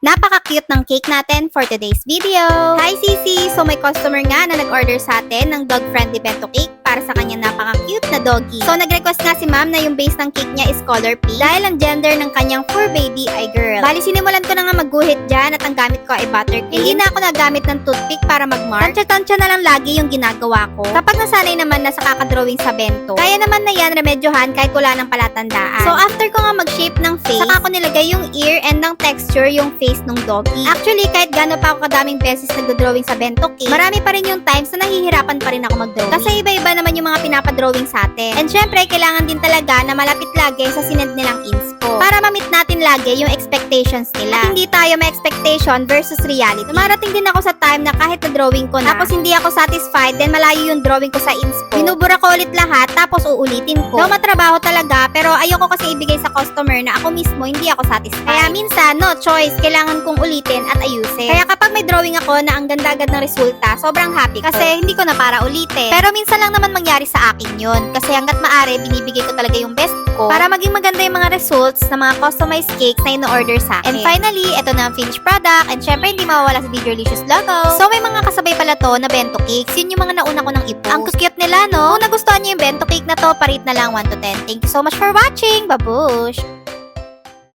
Napaka-cute ng cake natin for today's video. Hi Sisi! So may customer nga na nag-order sa atin ng dog-friendly bento cake para sa kanya napaka-cute na doggy. So nag-request nga si ma'am na yung base ng cake niya is color pink dahil ang gender ng kanyang fur baby ay girl. Bali sinimulan ko na nga magguhit dyan at ang gamit ko ay buttercream. Hindi na ako nagamit ng toothpick para mag-mark. Tansya-tansya na lang lagi yung ginagawa ko. Kapag nasanay naman na sa kakadrawing sa bento, kaya naman na yan remedyohan kahit wala ng palatandaan. So after ko nga mag-shape ng face, saka ko nilagay yung ear and ng texture yung face ng doggy. Actually, kahit gaano pa ako kadaming beses nagdo-drawing sa bento cake, marami pa rin yung times na nahihirapan pa rin ako mag-drawing. Kasi iba-iba naman yung mga pinapadrawing sa atin. And syempre, kailangan din talaga na malapit lagi sa sinend nilang inspo. Para ma-meet natin lagi yung expectations nila. At hindi tayo may expectation versus reality. Dumarating din ako sa time na kahit na-drawing ko na, tapos hindi ako satisfied, then malayo yung drawing ko sa inspo. Binubura ko ulit lahat, tapos uulitin ko. Though matrabaho talaga, pero ayoko kasi ibigay sa customer na ako mismo hindi ako satisfied. Kaya minsan, no choice, kailangan kong ulitin at ayusin. Kaya kapag may drawing ako na ang ganda agad ng resulta, sobrang happy ko. Kasi hindi ko na para ulitin. Pero minsan lang naman mangyari sa akin yun. Kasi hanggat maaari, binibigay ko talaga yung best ko para maging maganda yung mga results ng mga customized cakes na ino-order sa akin. And finally, ito na ang finished product. And syempre, hindi mawawala sa Delicious logo. So, may mga kasabay pala to na bento cakes. Yun yung mga nauna ko nang ipost. Ang cute nila, no? Kung nagustuhan niyo yung bento cake na to, parit na lang 1 to 10. Thank you so much for watching. Babush!